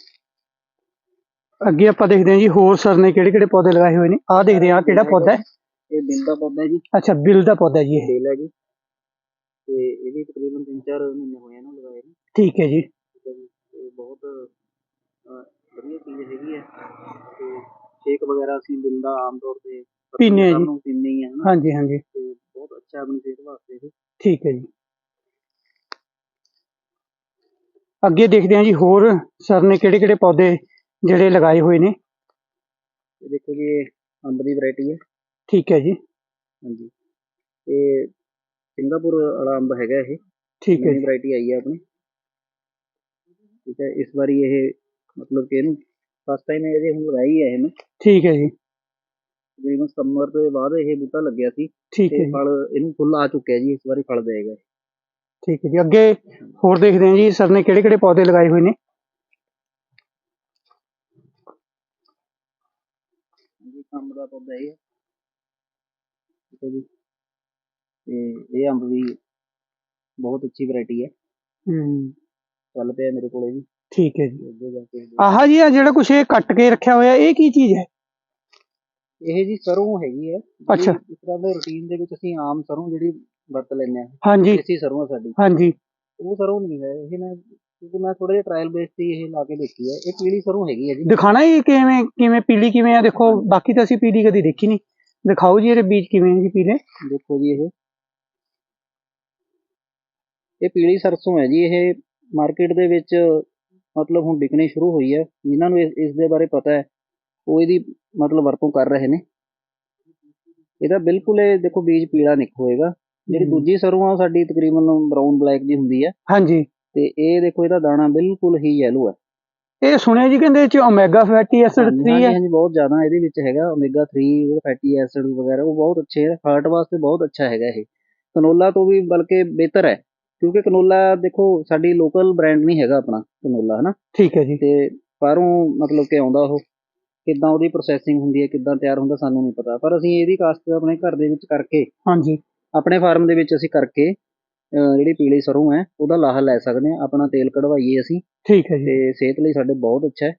S1: ਅੱਗੇ ਆਪਾਂ ਦੇਖਦੇ ਹਾਂ ਜੀ ਹੋਰ ਸਰ ਨੇ ਕਿਹੜੇ ਕਿਹੜੇ ਪੌਦੇ ਲਗਾਏ ਹੋਏ ਨੇ। ਆਹ ਦੇਖਦੇ ਹਾਂ ਆਹ ਕਿਹੜਾ ਪੌਦਾ ਹੈ?
S2: ਇਹ ਬਿੰਦ ਦਾ ਪੌਦਾ ਹੈ ਜੀ।
S1: ਅੱਛਾ ਬਿਲ ਦਾ ਪੌਦਾ ਜੀ ਇਹ।
S2: ਬੇਲ ਹੈ ਜੀ। ਤੇ ਇਹ ਵੀ ਤਕਰੀਬਨ 3-4 ਮਹੀਨੇ ਹੋਏ ਇਹਨੂੰ ਲਗਾਏ ਨੂੰ।
S1: ਠੀਕ ਹੈ ਜੀ।
S2: ਠੀਕ ਹੈ ਜੀ ਤੇ ਬਹੁਤ ਅਹ, ਵਧੀਆ ਚੀਜ਼ ਹੈਗੀ ਹੈ। ਤੇ ਸ਼ੇਕ ਵਗੈਰਾ ਅਸੀਂ ਬਿੰਦ ਦਾ ਆਮ ਤੌਰ ਤੇ
S1: ਪੀਂਦੇ ਹਾਂ
S2: ਸਭ
S1: ਜੀ।
S2: ਨੂੰ ਪੀਂਦੇ ਹੀ ਆ ਹਨਾ
S1: ਹਾਂਜੀ ਹਾਂਜੀ
S2: ਤੇ ਬਹੁਤ ਅੱਛਾ ਆਪਣੀ ਸਿਹਤ ਵਾਸਤੇ ਇਹ
S1: ਠੀਕ ਹੈ ਜੀ ਅੱਗੇ ਦੇਖਦੇ ਹਾਂ ਜੀ ਹੋਰ ਸਰ ਨੇ ਕਿਹੜੇ ਕਿਹੜੇ ਪੌਦੇ ਜਿਹੜੇ ਲਗਾਏ ਹੋਏ ਨੇ
S2: ਇਹ ਦੇਖੋ ਜੀ ਇਹ ਅੰਬ ਦੀ ਵੈਰਾਈਟੀ ਹੈ
S1: ਠੀਕ ਹੈ ਜੀ
S2: ਹਾਂਜੀ ਇਹ ਸਿੰਗਾਪੁਰ ਵਾਲਾ ਅੰਬ ਹੈਗਾ ਇਹ
S1: ਠੀਕ ਹੈ
S2: ਨਵੀਂ
S1: ਜੀ
S2: ਵੈਰਾਈਟੀ ਆਈ ਹੈ ਆਪਣੀ ਠੀਕ ਹੈ ਇਸ ਵਾਰੀ ਇਹ ਮਤਲਬ ਕਿ ਇਹਨੂੰ ਫਸਟ ਟਾਈਮ ਇਹਦੇ ਹੁਣ ਲਗਾਈ ਹੈ ਇਹ ਮੈਂ
S1: ਠੀਕ ਹੈ ਜੀ।
S2: ਤਕਰੀਬਨ ਸਤੰਬਰ ਦੇ ਬਾਅਦ ਇਹ ਬੂਟਾ ਲੱਗਿਆ ਸੀ।
S1: ਠੀਕ ਹੈ
S2: ਤੇ
S1: ਜੀ।
S2: ਫਲ ਇਹਨੂੰ ਫੁੱਲ ਆ ਚੁੱਕਿਆ ਜੀ ਇਸ ਵਾਰੀ ਫਲ ਦੇਗਾ
S1: ਠੀਕ ਹੈ ਜੀ। ਅੱਗੇ ਹੋਰ ਦੇਖਦੇ ਹਾਂ ਜੀ ਸਰ ਨੇ ਕਿਹੜੇ ਕਿਹੜੇ ਪੌਦੇ ਲਗਾਏ ਹੋਏ ਨੇ।
S2: ਜੀ ਅੰਬ ਦਾ ਪੌਦਾ ਇਹ ਹੈ। ਠੀਕ ਹੈ ਜੀ। ਤੇ ਇਹ ਅੰਬ ਵੀ ਬਹੁਤ ਅੱਛੀ ਵੈਰਾਈਟੀ ਹੈ।
S1: ਹੂੰ।
S2: ਚੱਲ ਪਿਆ ਮੇਰੇ ਕੋਲੇ ਜੀ
S1: ਠੀਕ ਹੈ ਜੀ।
S2: ਅੱਗੇ ਜਾ ਕੇ
S1: ਆਹ ਜੀ ਆ ਜਿਹੜਾ ਕੁਛ ਇਹ ਕੱਟ ਕੇ ਰੱਖਿਆ ਹੋਇਆ ਇਹ ਕੀ ਚੀਜ਼ ਹੈ?
S2: ਇਹ ਜੀ ਸਰੋਂ ਹੈਗੀ ਹੈ। ਜਿਹੜੀ
S1: ਅੱਛਾ।
S2: ਇਸ ਤਰ੍ਹਾਂ ਦੇ ਰੂਟੀਨ ਦੇ ਵਿੱਚ ਅਸੀਂ ਆਮ ਸਰੋਂ ਜਿਹੜੀ ਵਰਤ ਲੈਂਦੇ ਆ
S1: ਹਾਂਜੀ।
S2: ਦੇਸੀ ਸਰੋਂ ਆ ਸਾਡੀ।
S1: ਹਾਂਜੀ।
S2: ਉਹ ਸਰੋਂ ਨਹੀਂ ਹੈ। ਇਹ ਮੈਂ ਕਿਉਂਕਿ ਮੈਂ ਥੋੜਾ ਜਿਹਾ ਟ੍ਰਾਇਲ ਬੇਸ ਤੇ ਇਹ ਲਾ ਕੇ ਦੇਖੀ ਹੈ। ਇਹ ਪੀਲੀ ਸਰੋਂ ਹੈਗੀ ਹੈ ਜੀ।
S1: ਦਿਖਾਣਾ ਜੀ ਕਿਵੇਂ ਕਿਵੇਂ ਪੀਲੀ ਕਿਵੇਂ ਆ? ਦੇਖੋ ਬਾਕੀ ਤਾਂ ਅਸੀਂ ਪੀਲੀ ਕਦੀ ਦੇਖੀ ਨਹੀਂ। ਦਿਖਾਓ ਜੀ ਇਹਦੇ ਬੀਜ ਕਿਵੇਂ ਆ ਜੀ ਪੀਲੇ।
S2: ਦੇਖੋ ਜੀ ਇਹ। ਇਹ ਪੀਲੀ ਸਰਸੋਂ ਹੈ ਜੀ। ਇਹ ਮਾਰਕੀਟ ਦੇ ਵਿੱਚ ਮਤਲਬ ਹੁਣ ਵਿਕਣੀ ਸ਼ੁਰੂ ਹੋਈ ਹੈ ਜਿਨ੍ਹਾਂ ਨੂੰ ਇਸ ਦੇ ਬਾਰੇ ਪਤਾ ਹੈ ਉਹ ਇਹਦੀ ਮਤਲਬ ਵਰਤੋਂ ਕਰ ਰਹੇ ਨੇ। ਇਹਦਾ ਬਿਲਕੁਲ ਇਹ ਦੇਖੋ ਬੀਜ ਪੀਲਾ ਨਿਕ ਹੋਏਗਾ। ਜਿਹੜੀ। ਦੂਜੀ ਸਰੋਂ ਆ ਸਾਡੀ ਤਕਰੀਬਨ ਬਰਾਊਨ ਬਲੈਕ ਜੀ ਹੁੰਦੀ ਹੈ।
S1: ਹਾਂਜੀ।
S2: ਤੇ ਇਹ ਦੇਖੋ ਇਹਦਾ ਦਾਣਾ ਬਿਲਕੁਲ ਹੀ ਯੈਲੋ ਹੈ।
S1: ਇਹ ਸੁਣਿਆ ਜੀ ਕਹਿੰਦੇ ਇਹ ਚ ਓਮੇਗਾ ਫੈਟੀ ਐਸਿਡ
S2: ਹਾਂਜੀ
S1: 3 ਹੈ।
S2: ਹਾਂਜੀ ਬਹੁਤ ਜ਼ਿਆਦਾ ਇਹਦੇ ਵਿੱਚ ਹੈਗਾ ਓਮੇਗਾ 3 ਜਿਹੜੇ ਫੈਟੀ ਐਸਿਡ ਵਗੈਰਾ ਉਹ ਬਹੁਤ ਅੱਛੇ ਹੈ ਹਾਰਟ ਵਾਸਤੇ ਬਹੁਤ ਅੱਛਾ ਹੈਗਾ ਇਹ। ਕਨੋਲਾ ਤੋਂ ਵੀ ਬਲਕਿ ਬਿਹਤਰ ਹੈ। ਕਿਉਂਕਿ ਕਨੋਲਾ ਦੇਖੋ ਸਾਡੀ ਲੋਕਲ ਬ੍ਰਾਂਡ ਨਹੀਂ ਹੈਗਾ ਆਪਣਾ ਕਨੋਲਾ ਹਨਾ?
S1: ਠੀਕ ਹੈ ਜੀ।
S2: ਤੇ ਬਾਹਰੋਂ ਮਤਲਬ ਕਿ ਆਉਂਦਾ ਉਹ ਕਿੱਦਾਂ ਉਹਦੀ ਪ੍ਰੋਸੈਸਿੰਗ ਹੁੰਦੀ ਹੈ ਕਿੱਦਾਂ ਤਿਆਰ ਹੁੰਦਾ ਸਾਨੂੰ ਨਹੀਂ ਪਤਾ। ਪਰ ਅਸੀਂ ਇਹਦੀ ਕਾਸਟ ਆਪਣੇ ਘਰ ਦੇ ਵਿੱਚ ਕਰਕੇ
S1: ਹਾਂਜੀ।
S2: ਆਪਣੇ ਫਾਰਮ ਦੇ ਵਿੱਚ ਅਸੀਂ ਕਰਕੇ ਜਿਹੜੀ ਪੀਲੀ ਸਰੋਂ ਹੈ ਉਹਦਾ ਲਾਹਾ ਲੈ ਸਕਦੇ ਹਾਂ। ਆਪਣਾ ਤੇਲ ਕਢਵਾਈਏ ਅਸੀਂ।
S1: ਠੀਕ ਹੈ ਜੀ।
S2: ਤੇ ਸਿਹਤ ਲਈ ਸਾਡੇ ਬਹੁਤ ਅੱਛਾ ਹੈ।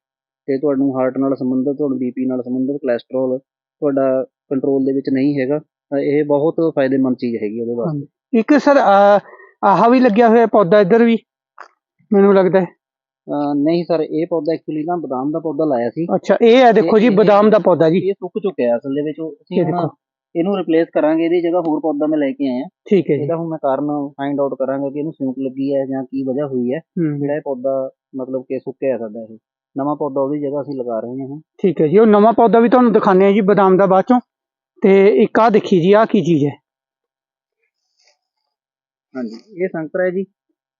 S2: ਤੇ ਤੁਹਾਨੂੰ ਹਾਰਟ ਨਾਲ ਸੰਬੰਧਿਤ ਤੁਹਾਨੂੰ ਬੀਪੀ ਨਾਲ ਸੰਬੰਧਿਤ ਕੋਲੇਸਟ੍ਰੋਲ ਤੁਹਾਡਾ ਕੰਟਰੋਲ ਦੇ ਵਿੱਚ ਨਹੀਂ ਹੈਗਾ। ਇਹ ਬਹੁਤ ਫਾਇਦੇਮੰਦ ਚੀਜ਼ ਹੈਗੀ ਉਹਦੇ ਵਾਸਤੇ।
S1: ਇੱਕ ਸਰ ਆਹ ਵੀ ਲੱਗਿਆ ਹੋਇਆ ਪੌਦਾ ਇੱਧਰ ਵੀ ਮੈਨੂੰ ਲੱਗਦਾ ਹੈ।
S2: ਅਹ ਨਹੀਂ ਸਰ ਇਹ ਪੌਦਾ ਐਕਚੁਅਲੀ ਨਾ ਬਦਾਮ ਦਾ ਪੌਦਾ ਲਾਇਆ ਸੀ।
S1: ਅੱਛਾ ਇਹ ਹੈ ਦੇਖੋ ਜੀ
S2: ਇਹ-
S1: ਬਦਾਮ ਦਾ ਪੌਦਾ ਜੀ।
S2: ਇਹ ਸੁੱਕ ਚੁੱਕਿਆ ਅਸਲ ਦੇ ਵਿੱਚ। ਉਹ ਅਸੀਂ
S1: ਇਹ
S2: ਹੁਣ
S1: ਦੇਖੋ।
S2: ਇਹਨੂੰ ਰਿਪਲੇਸ ਕਰਾਂਗੇ ਇਹਦੀ ਜਗ੍ਹਾ ਹੋਰ ਪੌਦਾ ਮੈਂ ਲੈ ਕੇ ਆਇਆ।
S1: ਠੀਕ ਹੈ ਜੀ।
S2: ਇਹਦਾ ਹੁਣ ਮੈਂ ਕਾਰਨ ਫਾਈਂਡ ਆਊਟ ਕਰਾਂਗਾ ਕਿ ਇਹਨੂੰ ਸਿਉਂਕ ਲੱਗੀ ਹੈ ਜਾਂ ਕੀ ਵਜ੍ਹਾ ਹੋਈ ਹੈ।
S1: ਹੂੰ।
S2: ਜਿਹੜਾ ਇਹ ਪੌਦਾ ਮਤਲਬ ਕਿ ਸੁੱਕਿਆ ਸਾਡਾ ਇਹ। ਨਵਾਂ ਪੌਦਾ ਉਹਦੀ ਜਗ੍ਹਾ ਅਸੀਂ ਲਗਾ ਰਹੇ ਹਾਂ। ਹੁਣ
S1: ਠੀਕ ਹੈ ਜੀ ਉਹ ਨਵਾਂ ਪੌਦਾ ਵੀ ਤੁਹਾਨੂੰ ਦਿਖਾਉਂਦੇ ਆ ਜੀ ਬਦਾਮ ਦਾ ਬਾਅਦ ਚੋਂ। ਤੇ ਇੱਕ ਆ ਦੇਖੀ ਜੀ ਆ ਕੀ ਚੀਜ਼ ਹੈ।
S2: ਹਾਂਜੀ। ਇਹ ਸੰਤਰਾ ਹੈ ਜੀ।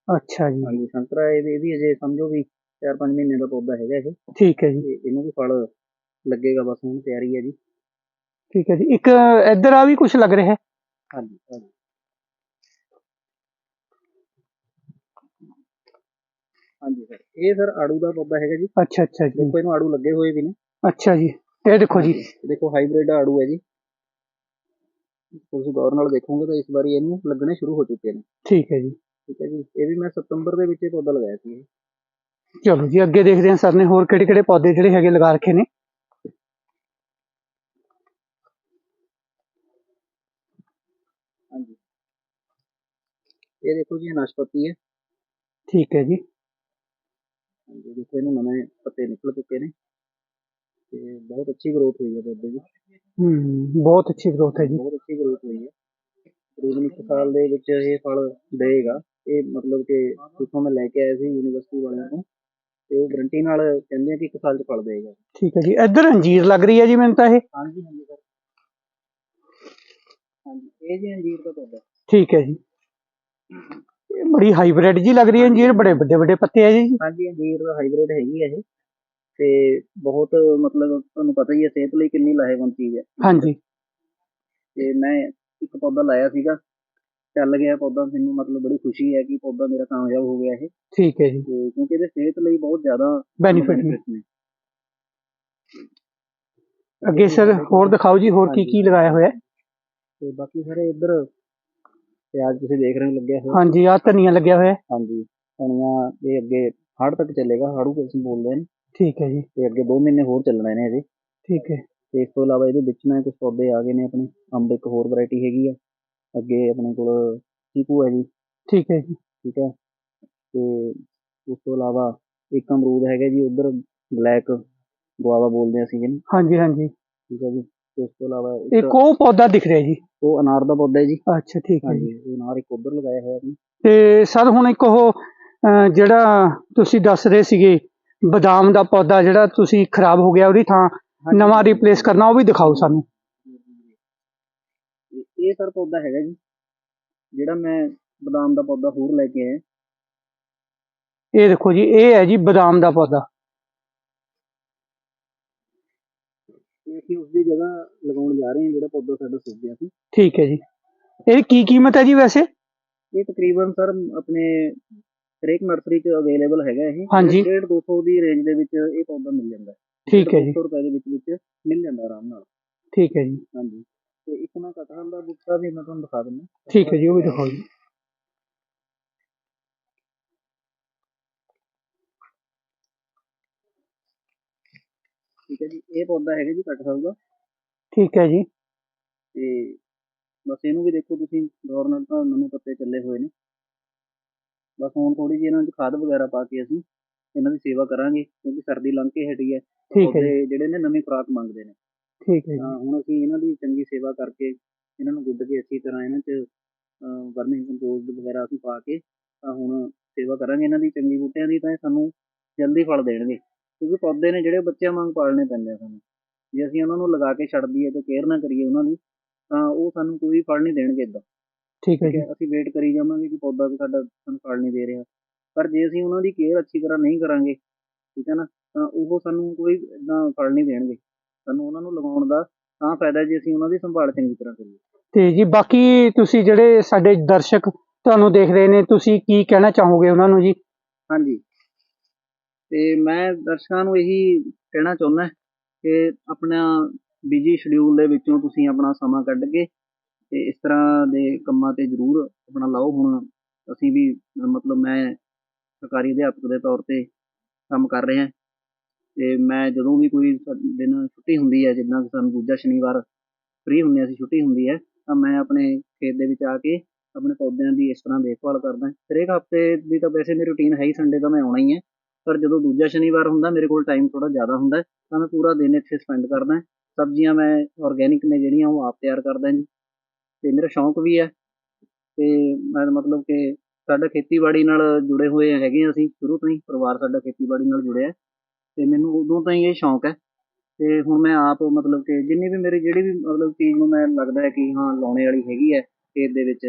S1: ਅੱਛਾ ਜੀ।
S2: ਹਾਂਜੀ ਸੰਤਰਾ ਇਹ ਇਹ ਵੀ ਅਜੇ ਸਮਝੋ ਵੀ 4-5 ਮਹੀਨੇ ਦਾ ਪੌਦਾ ਹੈਗਾ ਇਹ।
S1: ਠੀਕ ਹੈ ਜੀ।
S2: ਤੇ ਇਹਨੂੰ ਵੀ ਫਲ ਲੱਗੇਗਾ ਬਸ ਹੁਣ ਤਿਆਰੀ ਹੈ ਜੀ।
S1: ਠੀਕ ਹੈ ਜੀ। ਇੱਕ ਇੱਧਰ ਆ ਵੀ ਕੁਝ ਲੱਗ ਰਿਹਾ? ਹੈ
S2: ਹਾਂਜੀ ਹਾਂਜੀ। ਹਾਂਜੀ ਸਰ ਇਹ ਸਰ ਆੜੂ ਦਾ ਪੌਦਾ ਹੈਗਾ ਜੀ।
S1: ਅੱਛਾ ਅੱਛਾ ਜੀ।
S2: ਦੇਖੋ ਇਹਨੂੰ ਆੜੂ ਲੱਗੇ ਹੋਏ ਵੀ ਨੇ।
S1: ਅੱਛਾ ਜੀ। ਇਹ ਦੇਖੋ ਜੀ।
S2: ਦੇਖੋ ਹਾਈਬ੍ਰਿਡ ਆੜੂ ਹੈ ਜੀ। ਤੁਸੀਂ ਗੌਰ ਨਾਲ ਦੇਖੋਗੇ ਤਾਂ ਇਸ ਵਾਰੀ ਇਹਨੂੰ ਲੱਗਣੇ ਸ਼ੁਰੂ ਹੋ ਚੁੱਕੇ ਨੇ।
S1: ਠੀਕ ਹੈ ਜੀ।
S2: ਠੀਕ ਹੈ ਜੀ। ਇਹ ਵੀ ਮੈਂ ਸਤੰਬਰ ਦੇ ਵਿੱਚ ਇਹ ਪੌਦਾ ਲਗਾਇਆ ਸੀ। ਇਹ।
S1: ਚਲੋ ਜੀ ਅੱਗੇ ਦੇਖਦੇ ਹਾਂ ਸਰ ਨੇ ਹੋਰ ਕਿਹੜੇ ਕਿਹੜੇ ਪੌਦੇ ਜਿਹੜੇ ਹੈਗੇ ਲਗਾ ਰੱਖੇ ਨੇ।
S2: ਹਾਂਜੀ। ਇਹ ਦੇਖੋ ਜੀ ਇਹ ਨਾਸ਼ਪਤੀ ਹੈ।
S1: ਠੀਕ ਹੈ ਜੀ।
S2: ਹਾਂਜੀ ਦੇਖੋ ਇਹਨੂੰ ਨਵੇਂ ਪੱਤੇ ਨਿਕਲ ਚੁੱਕੇ ਨੇ। ਤੇ ਬਹੁਤ ਅੱਛੀ ਗਰੋਥ ਹੋਈ ਹੈ ਪੌਦੇ ਦੀ
S1: ਹੂੰ ਬਹੁਤ ਅੱਛੀ ਗਰੋਥ ਹੈ ਜੀ
S2: ਬਹੁਤ ਅੱਛੀ ਗਰੋਥ ਹੋਈ ਹੈ ਤਕਰੀਬਨ ਇੱਕ ਸਾਲ ਦੇ ਵਿੱਚ ਇਹ ਫਲ ਦੇਗਾ ਇਹ ਮਤਲਬ ਕਿ ਜਿੱਥੋਂ ਮੈਂ ਲੈ ਕੇ ਆਇਆ ਸੀ ਯੂਨੀਵਰਸਿਟੀ ਵਾਲਿਆਂ ਤੋਂ ਤੇ ਉਹ ਗਰੰਟੀ ਨਾਲ ਕਹਿੰਦੇ ਆ ਕਿ ਇੱਕ ਸਾਲ ਚ ਫਲ ਦੇਗਾ
S1: ਠੀਕ ਹੈ ਜੀ ਇੱਧਰ ਅੰਜੀਰ ਲੱਗ ਰਹੀ ਹੈ ਜੀ ਮੈਨੂੰ ਤਾਂ ਇਹ
S2: ਹਾਂਜੀ ਹਾਂਜੀ ਸਰ ਹਾਂਜੀ ਇਹ ਜੀ ਅੰਜੀਰ ਦਾ ਪੌਦਾ
S1: ਠੀਕ ਹੈ ਜੀ ਇਹ ਬੜੀ ਹਾਈਬ੍ਰਿਡ ਜੀ ਲੱਗ ਰਹੀ ਹੈ ਅੰਜੀਰ ਬੜੇ ਵੱਡੇ ਵੱਡੇ ਪੱਤੇ ਹੈ ਜੀ
S2: ਹਾਂਜੀ ਅੰਜੀਰ ਦਾ ਹਾਈਬ੍ਰਿਡ ਹੈਗੀ ਹੈ ਇਹ ਤੇ ਬਹੁਤ ਮਤਲਬ ਤੁਹਾਨੂੰ ਪਤਾ ਹੀ ਹੈ ਸਿਹਤ ਲਈ ਕਿੰਨੀ ਲਾਹੇਵੰਦ ਚੀਜ਼ ਹੈ।
S1: ਹਾਂਜੀ।
S2: ਤੇ ਮੈਂ ਇੱਕ ਪੌਦਾ ਲਾਇਆ ਸੀਗਾ ਚੱਲ ਗਿਆ ਪੌਦਾ ਮੈਨੂੰ ਮਤਲਬ ਬੜੀ ਖੁਸ਼ੀ ਹੈ ਕਿ ਪੌਦਾ ਮੇਰਾ ਕਾਮਯਾਬ ਹੋ ਗਿਆ ਇਹ।
S1: ਠੀਕ ਹੈ ਜੀ।
S2: ਤੇ ਕਿਉਂਕਿ ਇਹਦੇ ਸਿਹਤ ਲਈ ਬਹੁਤ ਜ਼ਿਆਦਾ
S1: ਬੈਨੀਫਿਟ ਨੇ।
S2: benefits ਨੇ।
S1: ਅੱਗੇ ਸਰ ਹੋਰ ਦਿਖਾਓ ਜੀ ਹੋਰ ਕੀ ਕੀ ਲਗਾਇਆ ਹੋਇਆ? ਹੈ
S2: ਤੇ ਬਾਕੀ ਸਾਰੇ ਇੱਧਰ ਪਿਆਜ਼ ਤੁਸੀਂ ਦੇਖ ਰਹੇ ਹੋ ਲੱਗਿਆ ਹੋਇਆ।
S1: ਹਾਂਜੀ ਆ ਧਨੀਆ ਲੱਗਿਆ ਹੋਇਆ। ਹੈ
S2: ਹਾਂਜੀ ਧਨੀਆ ਇਹ ਅੱਗੇ ਹੜ ਤੱਕ ਚੱਲੇਗਾ ਹਾੜੂ ਅਸੀਂ ਬੋਲਦੇ ਨੇ।
S1: ਠੀਕ ਹੈ ਜੀ।
S2: ਤੇ ਅੱਗੇ 2 ਮਹੀਨੇ ਹੋਰ ਚੱਲਣੇ ਨੇ ਇਹਦੇ।
S1: ਠੀਕ ਹੈ।
S2: ਤੇ ਇਸ ਤੋਂ ਇਲਾਵਾ ਇਹਦੇ ਵਿੱਚ ਮੈਂ ਕੁਝ ਪੌਦੇ ਆ ਗਏ ਨੇ ਆਪਣੇ। ਅੰਬ ਇੱਕ ਹੋਰ ਵੈਰਾਈਟੀ ਹੈਗੀ ਆ। ਅੱਗੇ ਆਪਣੇ ਕੋਲ ਚੀਕੂ ਹੈ ਜੀ।
S1: ਠੀਕ ਹੈ ਜੀ।
S2: ਠੀਕ ਹੈ। ਤੇ ਉਸ ਤੋਂ ਇਲਾਵਾ ਇੱਕ ਅਮਰੂਦ ਹੈਗਾ ਜੀ ਉਧਰ ਬਲੈਕ ਗੁਆਵਾ ਬੋਲਦੇ ਅਸੀਂ ਜਿਹਨੂੰ
S1: ਹਾਂਜੀ ਹਾਂਜੀ।
S2: ਠੀਕ ਹੈ ਜੀ। ਤੇ ਉਸ ਤੋਂ ਇਲਾਵਾ
S1: ਇੱਕ ਉਹ ਪੌਦਾ ਦਿਖ ਰਿਹਾ ਜੀ।
S2: ਉਹ ਅਨਾਰ ਦਾ ਪੌਦਾ ਹੈ ਜੀ।
S1: ਅੱਛਾ ਠੀਕ ਹੈ ਜੀ।
S2: ਉਹ ਅਨਾਰ ਇੱਕ ਉਧਰ ਲਗਾਇਆ ਹੋਇਆ ਆਪਣੇ।
S1: ਤੇ ਸਰ ਹੁਣ ਇੱਕ ਉਹ ਜਿਹੜਾ ਤੁਸੀਂ ਦੱਸ ਰਹੇ ਸੀਗੇ ਬਦਾਮ ਦਾ ਪੌਦਾ ਜਿਹੜਾ ਤੁਸੀਂ ਖਰਾਬ ਹੋ ਗਿਆ ਉਹਦੀ ਥਾਂ ਨਵਾਂ ਰਿਪਲੇਸ ਕਰਨਾ ਉਹ ਵੀ ਦਿਖਾਓ ਸਾਨੂੰ
S2: ਇਹ- ਇਹ ਸਰ ਪੌਦਾ ਹੈਗਾ ਜੀ ਜਿਹੜਾ ਮੈਂ ਬਦਾਮ ਦਾ ਪੌਦਾ ਹੋਰ ਲੈ ਕੇ ਆਇਆ
S1: ਇਹ ਦੇਖੋ ਜੀ ਇਹ ਹੈ ਜੀ ਬਦਾਮ ਦਾ ਪੌਦਾ
S2: ਤੇ ਅਸੀਂ ਉਸ ਦੀ ਜਗ੍ਹਾ ਲਗਾਉਣ ਜਾ ਰਹੇ ਹਾਂ ਜਿਹੜਾ ਪੌਦਾ ਸਾਡਾ ਸੁੱਕ ਗਿਆ ਸੀ
S1: ਠੀਕ ਹੈ ਜੀ ਇਹਦੀ ਕੀ ਕੀਮਤ ਹੈ ਜੀ ਵੈਸੇ
S2: ਇਹ ਤਕਰੀਬਨ ਸਰ ਆਪਣੇ ਹਰੇਕ ਨਰਸਰੀ 'ਚ ਅਵੇਲੇਬਲ ਹੈਗਾ ਇਹ।
S1: ਹਾਂਜੀ।
S2: 1.5 200 ਦੀ ਰੇਂਜ ਦੇ ਵਿੱਚ ਇਹ ਪੌਦਾ ਮਿਲ ਜਾਂਦਾ ਹੈ।
S1: ਠੀਕ ਹੈ ਜੀ।
S2: 200 ਰੁਪਏ ਦੇ ਵਿੱਚ ਵਿੱਚ ਮਿਲ ਜਾਂਦਾ ਆਰਾਮ ਨਾਲ।
S1: ਠੀਕ ਹੈ ਜੀ।
S2: ਹਾਂਜੀ। ਤੇ ਇੱਕ ਮੈਂ ਕਟਹਲ ਦਾ ਬੂਟਾ ਵੀ ਮੈਂ ਤੁਹਾਨੂੰ ਦਿਖਾ ਦਿੰਦਾ।
S1: ਠੀਕ ਹੈ ਜੀ ਉਹ ਵੀ ਦਿਖਾਓ ਜੀ।
S2: ਠੀਕ ਹੈ ਜੀ ਇਹ ਪੌਦਾ ਹੈਗਾ ਜੀ ਕਟਹਲ ਦਾ।
S1: ਠੀਕ ਹੈ ਜੀ।
S2: ਤੇ ਬਸ ਇਹਨੂੰ ਵੀ ਦੇਖੋ ਤੁਸੀਂ ਗੌਰ ਨਾਲ ਤਾਂ ਨਵੇਂ ਪੱਤੇ ਚੱਲੇ ਹੋਏ ਨੇ। ਬਸ ਹੁਣ ਥੋੜੀ ਜਿਹੀ ਇਹਨਾਂ 'ਚ ਖਾਦ ਵਗੈਰਾ ਪਾ ਕੇ ਅਸੀਂ ਇਹਨਾਂ ਦੀ ਸੇਵਾ ਕਰਾਂਗੇ ਕਿਉਂਕਿ ਸਰਦੀ ਲੰਘ ਕੇ ਹਟੀ ਹੈ
S1: ਠੀਕ ਹੈ ਜੀ।
S2: ਪੌਦੇ ਜਿਹੜੇ ਨੇ ਨਵੀਂ ਖੁਰਾਕ ਮੰਗਦੇ ਨੇ।
S1: ਠੀਕ ਹੈ ਜੀ।
S2: ਤਾਂ ਹੁਣ ਅਸੀਂ ਇਹਨਾਂ ਦੀ ਚੰਗੀ ਸੇਵਾ ਕਰਕੇ ਇਹਨਾਂ ਨੂੰ ਗੁੱਡ ਕੇ ਅੱਛੀ ਤਰ੍ਹਾਂ ਇਹਨਾਂ 'ਚ ਵਰਮਿੰਗ ਕੰਪੋਸਟ ਵਗੈਰਾ ਅਸੀਂ ਪਾ ਕੇ ਤਾਂ ਹੁਣ ਸੇਵਾ ਕਰਾਂਗੇ ਇਹਨਾਂ ਦੀ ਚੰਗੀ ਬੂਟਿਆਂ ਦੀ ਤਾਂ ਇਹ ਸਾਨੂੰ ਜਲਦੀ ਫਲ ਦੇਣਗੇ। ਕਿਉਂਕਿ ਪੌਦੇ ਨੇ ਜਿਹੜੇ ਬੱਚਿਆਂ ਵਾਂਗ ਪਾਲਣੇ ਪੈਂਦੇ ਆ ਸਾਨੂੰ। ਜੇ ਅਸੀਂ ਉਹਨਾਂ ਨੂੰ ਲਗਾ ਕੇ ਛੱਡ ਦਈਏ ਤੇ ਕੇਅਰ ਨਾ ਕਰੀਏ ਉਹਨਾਂ ਦੀ ਤਾਂ ਉਹ ਸਾਨੂੰ ਕੋਈ ਫਲ ਨਹੀਂ ਦੇਣਗੇ ਇਦਾਂ।
S1: ਠੀਕ ਹੈ ਜੀ।
S2: ਅਸੀਂ ਵੇਟ ਕਰੀ ਜਾਵਾਂਗੇ ਕਿ ਪੌਦਾ ਵੀ ਸਾਡਾ ਸਾਨੂੰ ਫਲ ਨਹੀਂ ਦੇ ਰਿਹਾ। ਪਰ ਜੇ ਅਸੀਂ ਉਹਨਾਂ ਦੀ ਕੇਅਰ ਅੱਛੀ ਤਰ੍ਹਾਂ ਨਹੀਂ ਕਰਾਂਗੇ ਠੀਕ ਹੈ ਨਾ ਤਾਂ ਉਹ ਸਾਨੂੰ ਕੋਈ ਇਦਾਂ ਫਲ ਨਹੀਂ ਦੇਣਗੇ। ਸਾਨੂੰ ਉਹਨਾਂ ਨੂੰ ਲਗਾਉਣ ਦਾ ਤਾਂ ਫਾਇਦਾ ਜੇ ਅਸੀਂ ਉਹਨਾਂ ਦੀ ਸੰਭਾਲ ਚੰਗੀ ਤਰ੍ਹਾਂ ਕਰੀਏ।
S1: ਤੇ ਜੀ ਬਾਕੀ ਤੁਸੀਂ ਜਿਹੜੇ ਸਾਡੇ ਦਰਸ਼ਕ ਤੁਹਾਨੂੰ ਦੇਖ ਰਹੇ ਨੇ ਤੁਸੀਂ ਕੀ ਕਹਿਣਾ ਚਾਹੋਗੇ ਉਹਨਾਂ ਨੂੰ ਜੀ?
S2: ਹਾਂਜੀ। ਤੇ ਮੈਂ ਦਰਸ਼ਕਾਂ ਨੂੰ ਇਹੀ ਕਹਿਣਾ ਚਾਹੁੰਦਾ ਕਿ ਆਪਣਾ ਬਿਜ਼ੀ ਸ਼ਡਿਊਲ ਦੇ ਵਿੱਚੋਂ ਤੁਸੀਂ ਆਪਣਾ ਸਮਾਂ ਕੱਢ ਕੇ ਅਤੇ ਇਸ ਤਰ੍ਹਾਂ ਦੇ ਕੰਮਾਂ ਤੇ ਜ਼ਰੂਰ ਆਪਣਾ ਲਾਓ ਹੁਣ। ਅਸੀਂ ਵੀ ਮਤਲਬ ਮੈਂ ਸਰਕਾਰੀ ਅਧਿਆਪਕ ਦੇ ਤੌਰ ਤੇ ਕੰਮ ਕਰ ਰਿਹਾ। ਅਤੇ ਮੈਂ ਜਦੋਂ ਵੀ ਕੋਈ ਦਿਨ ਛੁੱਟੀ ਹੁੰਦੀ ਹੈ ਜਿੱਦਾਂ ਕਿ ਸਾਨੂੰ ਦੂਜਾ ਸ਼ਨੀਵਾਰ ਫ੍ਰੀ ਹੁੰਦੇ ਹਾਂ ਅਸੀਂ ਛੁੱਟੀ ਹੁੰਦੀ ਹੈ, ਤਾਂ ਮੈਂ ਆਪਣੇ ਖੇਤ ਦੇ ਵਿੱਚ ਆ ਕੇ ਆਪਣੇ ਪੌਦਿਆਂ ਦੀ ਇਸ ਤਰ੍ਹਾਂ ਦੇਖਭਾਲ ਕਰਦਾ ਹਰੇਕ ਹਫ਼ਤੇ ਦੀ ਤਾਂ ਵੈਸੇ ਮੇਰੀ ਰੁਟੀਨ ਹੈ ਹੀ ਸੰਡੇ ਦਾ ਮੈਂ ਆਉਣਾ ਹੀ ਹੈ। ਪਰ ਜਦੋਂ ਦੂਜਾ ਸ਼ਨੀਵਾਰ ਹੁੰਦਾ, ਮੇਰੇ ਕੋਲ ਟਾਈਮ ਥੋੜ੍ਹਾ ਜ਼ਿਆਦਾ ਹੁੰਦਾ ਤਾਂ ਮੈਂ ਪੂਰਾ ਦਿਨ ਇੱਥੇ ਸਪੈਂਡ ਕਰਦਾ ਸਬਜ਼ੀਆਂ ਮੈਂ ਔਰਗੈਨਿਕ ਨੇ ਜਿਹੜੀਆਂ, ਉਹ ਆਪ ਤਿਆਰ ਕਰਦਾ ਜੀ। ਤੇ ਮੇਰਾ ਸ਼ੌਂਕ ਵੀ ਹੈ ਤੇ ਮੈਂ ਮਤਲਬ ਕਿ ਸਾਡਾ ਖੇਤੀਬਾੜੀ ਨਾਲ ਜੁੜੇ ਹੋਏ ਹੈਗੇ ਹਾਂ ਅਸੀਂ, ਸ਼ੁਰੂ ਤੋਂ ਹੀ ਪਰਿਵਾਰ ਸਾਡਾ ਖੇਤੀਬਾੜੀ ਨਾਲ ਜੁੜਿਆ ਤੇ ਮੈਨੂੰ ਉਦੋਂ ਤੋਂ ਹੀ ਇਹ ਸ਼ੌਂਕ ਹੈ। ਤੇ ਹੁਣ ਮੈਂ ਆਪ ਮਤਲਬ ਕਿ ਜਿੰਨੀ ਵੀ ਮੇਰੀ ਜਿਹੜੀ ਵੀ ਮਤਲਬ ਚੀਜ਼ ਨੂੰ ਮੈਂ ਲੱਗਦਾ ਹੈ ਕਿ ਹਾਂ, ਲਾਉਣੇ ਵਾਲੀ ਹੈਗੀ ਹੈ ਖੇਤ ਦੇ ਵਿੱਚ,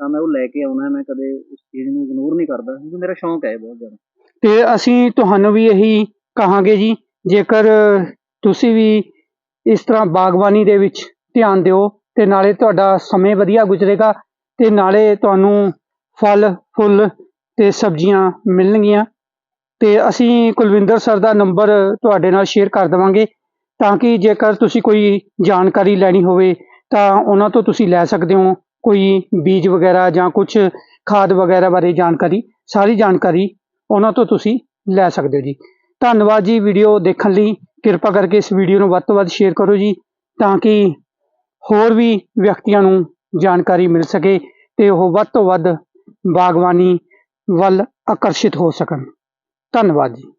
S2: ਤਾਂ ਮੈਂ ਉਹ ਲੈ ਕੇ ਆਉਣਾ ਮੈਂ ਕਦੇ ਉਸ ਚੀਜ਼ ਨੂੰ ਇਗਨੋਰ ਨਹੀਂ ਕਰਦਾ, ਕਿਉਂਕਿ ਮੇਰਾ ਸ਼ੌਂਕ ਹੈ ਬਹੁਤ ਜ਼ਿਆਦਾ।
S1: ਤੇ ਅਸੀਂ ਤੁਹਾਨੂੰ ਵੀ ਇਹੀ ਕਹਾਂਗੇ ਜੀ, ਜੇਕਰ ਤੁਸੀਂ ਵੀ ਇਸ ਤਰ੍ਹਾਂ ਬਾਗਬਾਨੀ ਦੇ ਵਿੱਚ ਧਿਆਨ ਦਿਓ ਤੇ ਨਾਲੇ ਤੁਹਾਡਾ ਸਮੇਂ ਵਧੀਆ ਗੁਜ਼ਰੇਗਾ ਤੇ ਨਾਲੇ ਤੁਹਾਨੂੰ ਫਲ, ਫੁੱਲ ਤੇ ਸਬਜ਼ੀਆਂ ਮਿਲਣਗੀਆਂ। ਤੇ ਅਸੀਂ ਕੁਲਵਿੰਦਰ ਸਰ ਦਾ ਨੰਬਰ ਤੁਹਾਡੇ ਨਾਲ ਸ਼ੇਅਰ ਕਰ ਦੇਵਾਂਗੇ ਤਾਂ ਕਿ ਜੇਕਰ ਤੁਸੀਂ ਕੋਈ ਜਾਣਕਾਰੀ ਲੈਣੀ ਹੋਵੇ ਤਾਂ ਉਹਨਾਂ ਤੋਂ ਤੁਸੀਂ ਲੈ ਸਕਦੇ ਹੋ ਕੋਈ ਬੀਜ ਵਗੈਰਾ ਜਾਂ ਕੁਝ ਖਾਦ ਵਗੈਰਾ ਬਾਰੇ ਜਾਣਕਾਰੀ। ਸਾਰੀ ਜਾਣਕਾਰੀ ਉਹਨਾਂ ਤੋਂ ਤੁਸੀਂ ਲੈ ਸਕਦੇ ਹੋ ਜੀ। ਧੰਨਵਾਦ ਜੀ ਵੀਡੀਓ ਦੇਖਣ ਲਈ। ਕਿਰਪਾ ਕਰਕੇ ਇਸ ਵੀਡੀਓ ਨੂੰ ਵੱਧ ਤੋਂ ਵੱਧ ਸ਼ੇਅਰ ਕਰੋ ਜੀ ਤਾਂ ਕਿ ਹੋਰ ਵੀ ਵਿਅਕਤੀਆਂ ਨੂੰ ਜਾਣਕਾਰੀ ਮਿਲ ਸਕੇ ਤੇ ਉਹ ਵੱਧ ਤੋਂ ਵੱਧ ਬਾਗਬਾਨੀ ਵੱਲ ਆਕਰਸ਼ਿਤ ਹੋ ਸਕਣ। ਧੰਨਵਾਦ ਜੀ।